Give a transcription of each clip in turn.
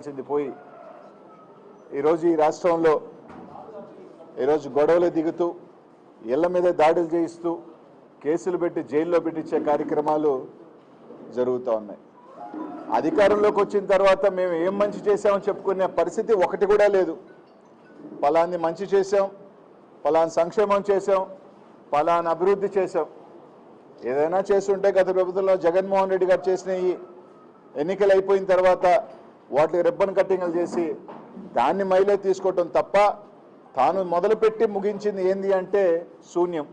వచ్చింది పోయి. ఈరోజు ఈ రాష్ట్రంలో ఈరోజు గొడవలు దిగుతూ ఇళ్ళ మీద దాడులు చేయిస్తూ కేసులు పెట్టి జైల్లో పెట్టించే కార్యక్రమాలు జరుగుతూ ఉన్నాయి. అధికారంలోకి వచ్చిన తర్వాత మేము ఏం మంచి చేశామని చెప్పుకునే పరిస్థితి ఒకటి కూడా లేదు. ఫలాన్ని మంచి చేసాం ఫలాన్ని సంక్షేమం చేశాం ఫలాన్ని అభివృద్ధి చేసాం ఏదైనా చేస్తుంటే గత ప్రభుత్వంలో జగన్మోహన్ రెడ్డి గారు చేసినవి ఎన్నికలు అయిపోయిన తర్వాత వాటికి రిబ్బన్ కట్టింగ్లు చేసి దాన్ని మైలే తీసుకోవటం తప్ప తాను మొదలుపెట్టి ముగించింది ఏంది అంటే శూన్యం.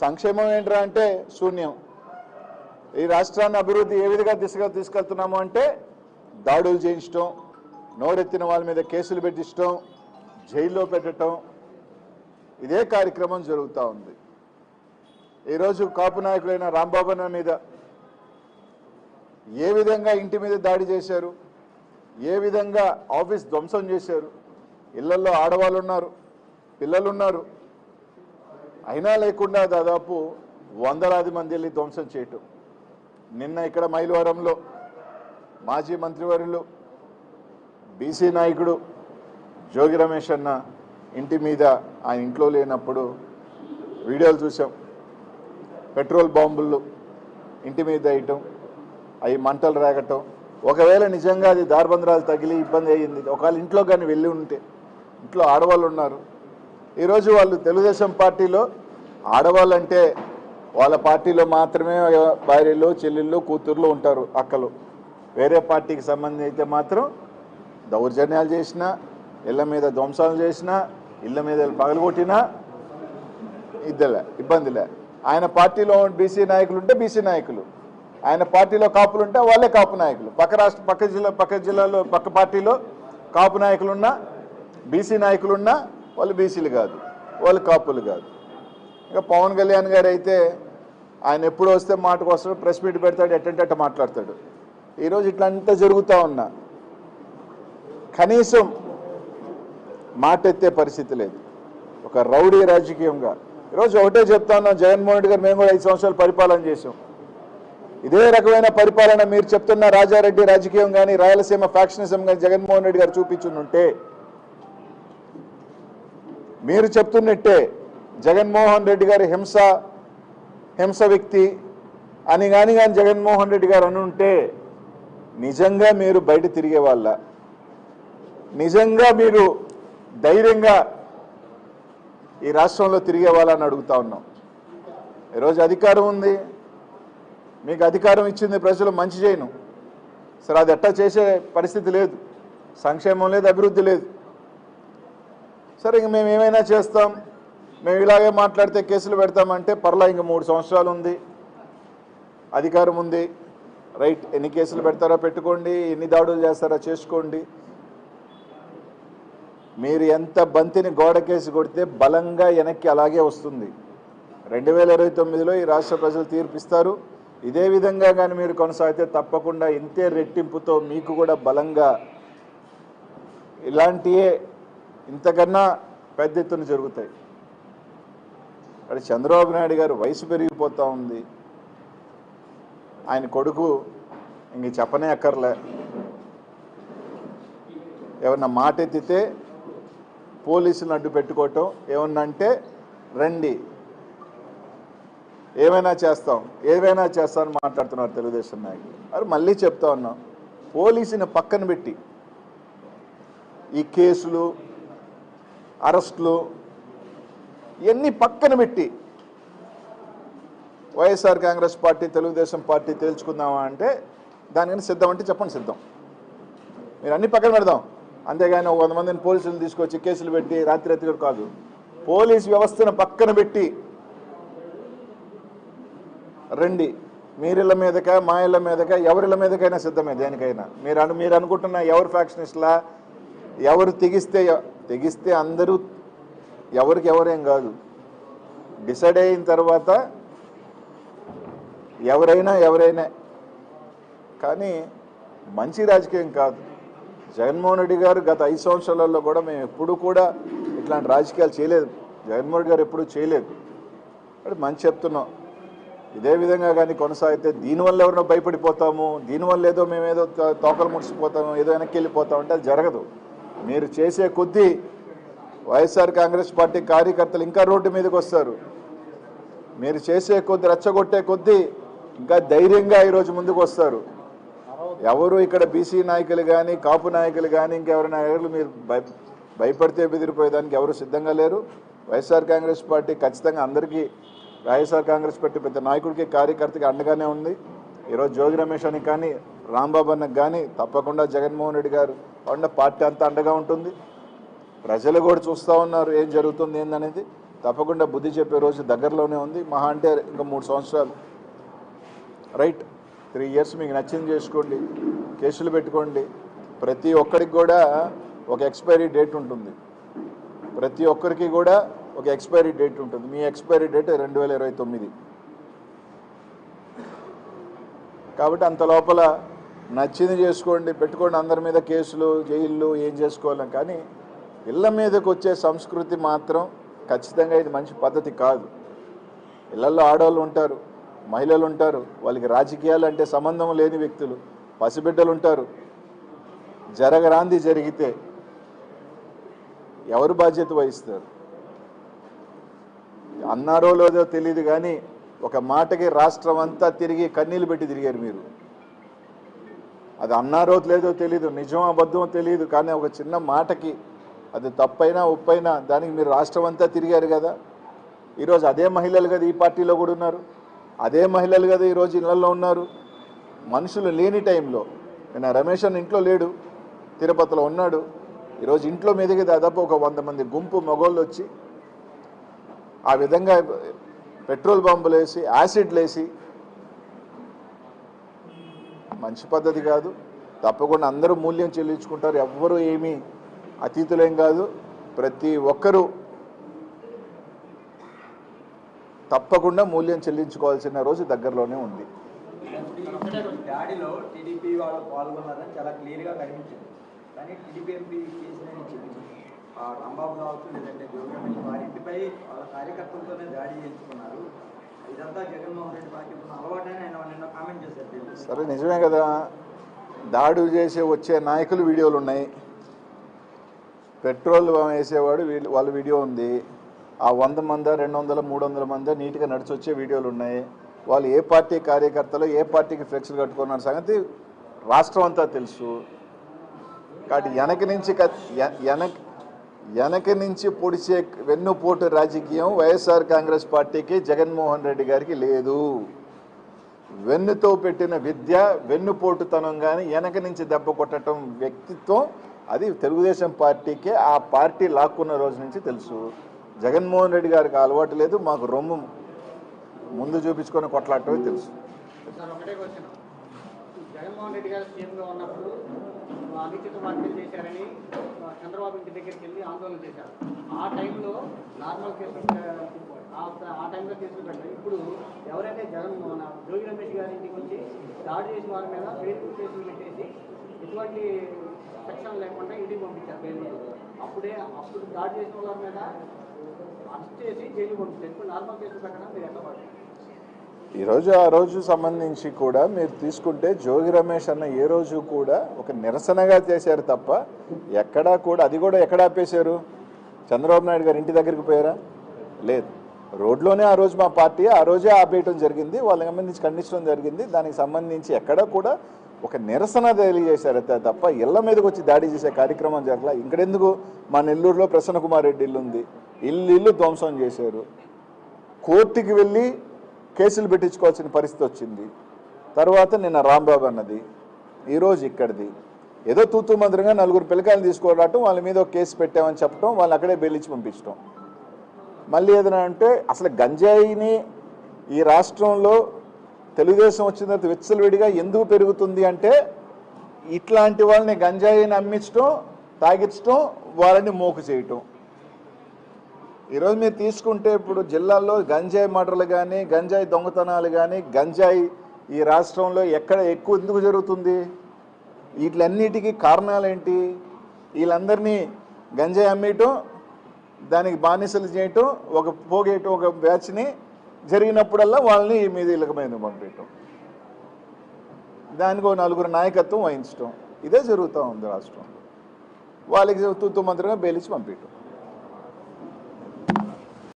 సంక్షేమం ఏంట్రా అంటే శూన్యం. ఈ రాష్ట్రాన్ని అభివృద్ధి ఏ విధంగా దిశగా తీసుకెళ్తున్నాము అంటే దాడులు చేయించడం నోరెత్తిన వాళ్ళ మీద కేసులు పెట్టించడం జైల్లో పెట్టడం ఇదే కార్యక్రమం జరుగుతూ ఉంది. ఈరోజు కాపు నాయకులైన రాంబాబు మీద ఏ విధంగా ఇంటి మీద దాడి చేశారు? ఏ విధంగా ఆఫీస్ ధ్వంసం చేశారు? ఇళ్ళలో ఆడవాళ్ళు ఉన్నారు పిల్లలు ఉన్నారు అయినా లేకుండా దాదాపు వందలాది మంది వెళ్ళి ధ్వంసం చేయటం నిన్న ఇక్కడ మైలవరంలో మాజీ మంత్రివర్యులు బీసీ నాయకుడు జోగి రమేష్ అన్న ఇంటి మీద ఆ ఇంట్లో లేనప్పుడు వీడియోలు చూసాం పెట్రోల్ బాంబులు ఇంటి మీద వేయటం అవి మంటలు రాగటం ఒకవేళ నిజంగా అది దార్బంధరాలు తగిలి ఇబ్బంది అయ్యింది ఒకవేళ ఇంట్లో కానీ వెళ్ళి ఉంటే ఇంట్లో ఆడవాళ్ళు ఉన్నారు. ఈరోజు వాళ్ళు తెలుగుదేశం పార్టీలో ఆడవాళ్ళు అంటే వాళ్ళ పార్టీలో మాత్రమే భార్యలు చెల్లెళ్ళు కూతుర్లు ఉంటారు అక్కలు. వేరే పార్టీకి సంబంధించి అయితే మాత్రం దౌర్జన్యాలు చేసినా ఇళ్ళ మీద ధ్వంసాలు చేసినా ఇళ్ళ మీద పగలగొట్టినా ఇద్దలే ఇబ్బందిలే. ఆయన పార్టీలో బీసీ నాయకులు ఉంటే బీసీ నాయకులు. ఆయన పార్టీలో కాపులు ఉంటే వాళ్ళే కాపు నాయకులు. పక్క రాష్ట్ర పక్క జిల్లా పక్క జిల్లాలో పక్క పార్టీలో కాపు నాయకులు ఉన్నా బీసీ నాయకులు ఉన్నా వాళ్ళు బీసీలు కాదు. వాళ్ళు కాపులు కాదు. ఇంకా పవన్ కళ్యాణ్ గారు అయితే ఆయన ఎప్పుడు వస్తే మాటకు వస్తాడు ప్రెస్ మీట్ పెడతాడు ఎట్టంటే అట్ట మాట్లాడతాడు. ఈరోజు ఇట్లా అంతా జరుగుతూ ఉన్నా కనీసం మాట ఎత్తే పరిస్థితి లేదు. ఒక రౌడీ రాజకీయంగా. ఈరోజు ఒకటే చెప్తా ఉన్నాం జగన్మోహన్ రెడ్డి గారు మేము కూడా ఐదు సంవత్సరాలు పరిపాలన చేసాం ఇదే రకమైన పరిపాలన మీరు చెప్తున్న రాజారెడ్డి రాజకీయం కానీ రాయలసీమ ఫ్యాక్షనిజం కానీ జగన్మోహన్ రెడ్డి గారు చూపించుంటే మీరు చెప్తున్నట్టే జగన్మోహన్ రెడ్డి గారి హింస హింస వ్యక్తి అని కానీ కానీ జగన్మోహన్ రెడ్డి గారు అనుంటే నిజంగా మీరు బయట తిరిగే వాళ్ళ. నిజంగా మీరు ధైర్యంగా ఈ రాష్ట్రంలో తిరిగే వాళ్ళని అడుగుతా ఉన్నాం. ఈరోజు అధికారం ఉంది. మీకు అధికారం ఇచ్చింది ప్రజలు మంచి చేయను. సరే అది ఎట్టా చేసే పరిస్థితి లేదు. సంక్షేమం లేదు అభివృద్ధి లేదు. సరే ఇంక మేము ఏమైనా చేస్తాం? మేము ఇలాగే మాట్లాడితే కేసులు పెడతామంటే పర్లా ఇంక మూడు సంవత్సరాలు ఉంది. అధికారం ఉంది. రైట్ ఎన్ని కేసులు పెడతారో పెట్టుకోండి ఎన్ని దాడులు చేస్తారో చేసుకోండి. మీరు ఎంత బంతిని గోడకేసి కొడితే బలంగా వెనక్కి అలాగే వస్తుంది. రెండు వేల ఇరవై తొమ్మిదిలో ఈ రాష్ట్ర ప్రజలు తీర్పిస్తారు. ఇదే విధంగా కానీ మీరు కొనసాగితే తప్పకుండా ఇంతే రెట్టింపుతో మీకు కూడా బలంగా ఇలాంటియే ఇంతకన్నా పెద్ద ఎత్తున జరుగుతాయి. అక్కడ చంద్రబాబు నాయుడు గారు వయసు పెరిగిపోతూ ఉంది. ఆయన కొడుకు ఇంక చెప్పనే అక్కర్లే. ఏమన్నా మాట ఎత్తితే పోలీసులను అడ్డు పెట్టుకోవటం ఏమన్నా అంటే రండి. ఏమైనా చేస్తాం ఏమైనా చేస్తామని మాట్లాడుతున్నారు తెలుగుదేశం నాయకులు. అది మళ్ళీ చెప్తా ఉన్నాం పోలీసుని పక్కన పెట్టి ఈ కేసులు అరెస్టులు ఇవన్నీ పక్కన పెట్టి వైఎస్ఆర్ కాంగ్రెస్ పార్టీ తెలుగుదేశం పార్టీ తేల్చుకుందామా అంటే దానికని సిద్ధం అంటే చెప్పండి సిద్ధం. మీరు అన్ని పక్కన పెడదాం. అంతేగాని ఒక వంద మందిని పోలీసులు తీసుకొచ్చి కేసులు పెట్టి రాత్రి రాత్రి కాదు. పోలీస్ వ్యవస్థను పక్కన పెట్టి రండి. మీరిళ్ళ మీదక మా ఇళ్ళ మీదక ఎవరిళ్ళ మీదకైనా సిద్ధమే దేనికైనా. మీరు అను మీరు అనుకుంటున్న ఎవరు ఫ్యాక్షనిస్ట్లా ఎవరు తెగిస్తే తెగిస్తే అందరూ ఎవరికి ఎవరేం కాదు. డిసైడ్ అయిన తర్వాత ఎవరైనా ఎవరైనా. కానీ మంచి రాజకీయం కాదు. జగన్మోహన్ రెడ్డి గారు గత ఐదు సంవత్సరాలలో కూడా మేము ఎప్పుడు కూడా ఇట్లాంటి రాజకీయాలు చేయలేదు. జగన్మోహన్ రెడ్డి గారు ఎప్పుడూ చేయలేదు. మంచి చెప్తున్నాం. ఇదే విధంగా కానీ కొనసాగితే దీనివల్ల ఎవరినో భయపడిపోతాము దీనివల్ల ఏదో మేము ఏదో తో- తోకలు ముడిచిపోతాము ఏదో వెనక్కి వెళ్ళిపోతాము అంటే అది జరగదు. మీరు చేసే కొద్దీ వైఎస్ఆర్ కాంగ్రెస్ పార్టీ కార్యకర్తలు ఇంకా రోడ్డు మీదకి వస్తారు. మీరు చేసే కొద్ది రెచ్చగొట్టే కొద్దీ ఇంకా ధైర్యంగా ఈరోజు ముందుకు వస్తారు. ఎవరు ఇక్కడ బీసీ నాయకులు కానీ కాపు నాయకులు కానీ ఇంకెవరి నాయకులు మీరు భయ భయపడితే బెదిరిపోయేదానికి ఎవరు సిద్ధంగా లేరు. వైఎస్ఆర్ కాంగ్రెస్ పార్టీ ఖచ్చితంగా అందరికీ వైఎస్ఆర్ కాంగ్రెస్ పార్టీ ప్రతి నాయకుడికి కార్యకర్తకి అండగానే ఉంది. ఈరోజు జోగి రమేష్ అని కానీ రాంబాబు అన్నకు కానీ తప్పకుండా జగన్మోహన్ రెడ్డి గారు అండ పార్టీ అంతా అండగా ఉంటుంది. ప్రజలు కూడా చూస్తూ ఉన్నారు ఏం జరుగుతుంది ఏందనేది. తప్పకుండా బుద్ధి చెప్పే రోజు దగ్గరలోనే ఉంది. మహా అంటే ఇంకా మూడు సంవత్సరాలు. రైట్ త్రీ ఇయర్స్ మీకు నచ్చింది చేసుకోండి కేసులు పెట్టుకోండి. ప్రతి ఒక్కరికి కూడా ఒక ఎక్స్పైరీ డేట్ ఉంటుంది. ప్రతి ఒక్కరికి కూడా ఒక ఎక్స్పైరీ డేట్ ఉంటుంది. మీ ఎక్స్పైరీ డేట్ రెండు వేల ఇరవై తొమ్మిది. కాబట్టి అంత లోపల నచ్చింది చేసుకోండి పెట్టుకోండి అందరి మీద కేసులు జైళ్ళు ఏం చేసుకోవాలి కానీ ఇళ్ళ మీదకి వచ్చే సంస్కృతి మాత్రం ఖచ్చితంగా ఇది మంచి పద్ధతి కాదు. ఇళ్ళలో ఆడవాళ్ళు ఉంటారు మహిళలు ఉంటారు వాళ్ళకి రాజకీయాలు అంటే సంబంధం లేని వ్యక్తులు పసిబిడ్డలు ఉంటారు. జరగరాంది జరిగితే ఎవరు బాధ్యత వహిస్తారు? అన్నారో లేదో తెలియదు కానీ ఒక మాటకి రాష్ట్రం అంతా తిరిగి కన్నీళ్ళు పెట్టి తిరిగారు మీరు. అది అన్నారో లేదో తెలియదు నిజం అబద్ధమో తెలియదు కానీ ఒక చిన్న మాటకి అది తప్పైనా ఉప్పైనా దానికి మీరు రాష్ట్రం అంతా తిరిగారు కదా. ఈరోజు అదే మహిళలు కదా ఈ పార్టీలో కూడా ఉన్నారు. అదే మహిళలు కదా ఈరోజు ఇళ్ళలో ఉన్నారు. మనుషులు లేని టైంలో నేను రమేష్ అని ఇంట్లో లేడు తిరుపతిలో ఉన్నాడు. ఈరోజు ఇంట్లో మీదకి దాదాపు ఒక వంద మంది గుంపు మగోళ్ళు వచ్చి ఆ విధంగా పెట్రోల్ బాంబులు వేసి యాసిడ్లు వేసి మంచి పద్ధతి కాదు. తప్పకుండా అందరూ మూల్యం చెల్లించుకుంటారు. ఎవ్వరూ ఏమీ అతీతులేం కాదు. ప్రతి ఒక్కరూ తప్పకుండా మూల్యం చెల్లించుకోవాల్సిన రోజు దగ్గరలోనే ఉంది. టీడీపీ వాళ్ళు పాల్గొన్నారని చాలా క్లియర్గా కనిపించింది. కానీ టీడీపీ ఎంపీ కేసీఆర్ చెప్పింది. రాంబాబు కావచ్చు లేదంటే జోగి వారి ఇంటిపై వాళ్ళ కార్యకర్తలతోనే దాడి చేయించుకున్నారు. ఇదంతా జగన్మోహన్ రెడ్డి పార్టీ ఉన్న అలవాటని ఆయన నిన్న కామెంట్ చేశారు సరే నిజమే కదా. దాడు చేసే వచ్చే నాయకులు వీడియోలు ఉన్నాయి. పెట్రోల్ వేసేవాడు వీళ్ళు వాళ్ళ వీడియో ఉంది. ఆ వంద మంది రెండు వందల మూడు వందల మంది నీట్గా నడిచి వచ్చే వీడియోలు ఉన్నాయి. వాళ్ళు ఏ పార్టీ కార్యకర్తలు ఏ పార్టీకి ఫ్లెక్స్లు కట్టుకున్నారు సంగతి రాష్ట్రం అంతా తెలుసు. కాబట్టి వెనక నుంచి క- వెనక వెనక నుంచి పొడిచే వెన్నుపోటు రాజకీయం వైఎస్ఆర్ కాంగ్రెస్ పార్టీకి జగన్మోహన్ రెడ్డి గారికి లేదు. వెన్నుతో పెట్టిన విద్య వెన్నుపోటుతనం కానీ వెనక నుంచి దెబ్బ కొట్టడం వ్యక్తిత్వం అది తెలుగుదేశం పార్టీకే ఆ పార్టీ లాక్కున్న రోజు నుంచి తెలుసు. జగన్మోహన్ రెడ్డి గారికి అలవాటు లేదు మాకు రొమ్ము ముందు చూపించుకొని కొట్లాడటమే తెలుసు. జగన్మోహన్ రెడ్డి గారు సీఎంగా ఉన్నప్పుడు అనుచిత వ్యాఖ్యలు చేశారని చంద్రబాబు ఇంటి దగ్గరికి వెళ్ళి ఆందోళన చేశారు. ఆ టైంలో నార్మల్ కేసులు ఆ టైంలో కేసులు పెట్టారు. ఇప్పుడు ఎవరైతే జగన్ మన జోగి రమేష్ గారి ఇంటికి వచ్చి దాడి చేసిన వారి మీద బెయిల్ కేసులు పెట్టేసి ఎటువంటి సెక్షన్ లేకుండా ఇంటికి పంపించారు బెయిల్ అప్పుడే అప్పుడు దాడి చేసిన వారి మీద అరెస్ట్ చేసి జైలు పంపించారు. ఇప్పుడు నార్మల్ కేసులు పెట్టడం మీరు ఎంత ఈరోజు ఆ రోజు సంబంధించి కూడా మీరు తీసుకుంటే జోగి రమేష్ అన్న ఏ రోజు కూడా ఒక నిరసనగా చేశారు తప్ప ఎక్కడా కూడా అది కూడా ఎక్కడ ఆపేశారు? చంద్రబాబు నాయుడు గారు ఇంటి దగ్గరికి పోయారా? లేదు. రోడ్లోనే ఆ రోజు మా పార్టీ ఆ రోజే ఆపేయటం జరిగింది వాళ్ళకి సంబంధించి ఖండించడం జరిగింది. దానికి సంబంధించి ఎక్కడ కూడా ఒక నిరసన తెలియజేశారు తప్ప ఇళ్ళ మీదకి వచ్చి దాడి చేసే కార్యక్రమం జరగల. ఇక్కడెందుకు మా నెల్లూరులో ప్రసన్న కుమార్ రెడ్డి ఇల్లు ఉంది ఇల్లు ఇల్లు ధ్వంసం చేశారు. కోర్టుకి వెళ్ళి కేసులు పెట్టించుకోవాల్సిన పరిస్థితి వచ్చింది. తర్వాత నిన్న రాంబాబు అన్నది ఈరోజు ఇక్కడిది. ఏదో తూతూ మంత్రంగా నలుగురు పిల్లకాయలు తీసుకురావటం వాళ్ళ మీద ఒక కేసు పెట్టామని చెప్పడం వాళ్ళు అక్కడే బెయిలిచ్చి పంపించడం మళ్ళీ ఏదైనా అంటే అసలు గంజాయిని ఈ రాష్ట్రంలో తెలుగుదేశం వచ్చిన తర్వాత విచ్చలవిడిగా ఎందుకు పెరుగుతుంది అంటే ఇట్లాంటి వాళ్ళని గంజాయిని అమ్మించడం తాగించడం వాళ్ళని మోకు చేయటం ఈరోజు మీరు తీసుకుంటే ఇప్పుడు జిల్లాల్లో గంజాయి మర్డర్లు కానీ గంజాయి దొంగతనాలు కానీ గంజాయి ఈ రాష్ట్రంలో ఎక్కడ ఎక్కువ ఎందుకు జరుగుతుంది? వీటిలన్నిటికీ కారణాలు ఏంటి వీళ్ళందరినీ గంజాయి అమ్మేయటం దానికి బానిసలు చేయటం ఒక పోగేయటం ఒక బ్యాచ్ని జరిగినప్పుడల్లా వాళ్ళని మీద ఇళ్ళక మీద పంపించటం దానికి ఒక నలుగురు నాయకత్వం వహించటం. ఇదే జరుగుతూ ఉంది రాష్ట్రంలో. వాళ్ళకి తూతు మంత్రిగా బేలిచి పంపించటం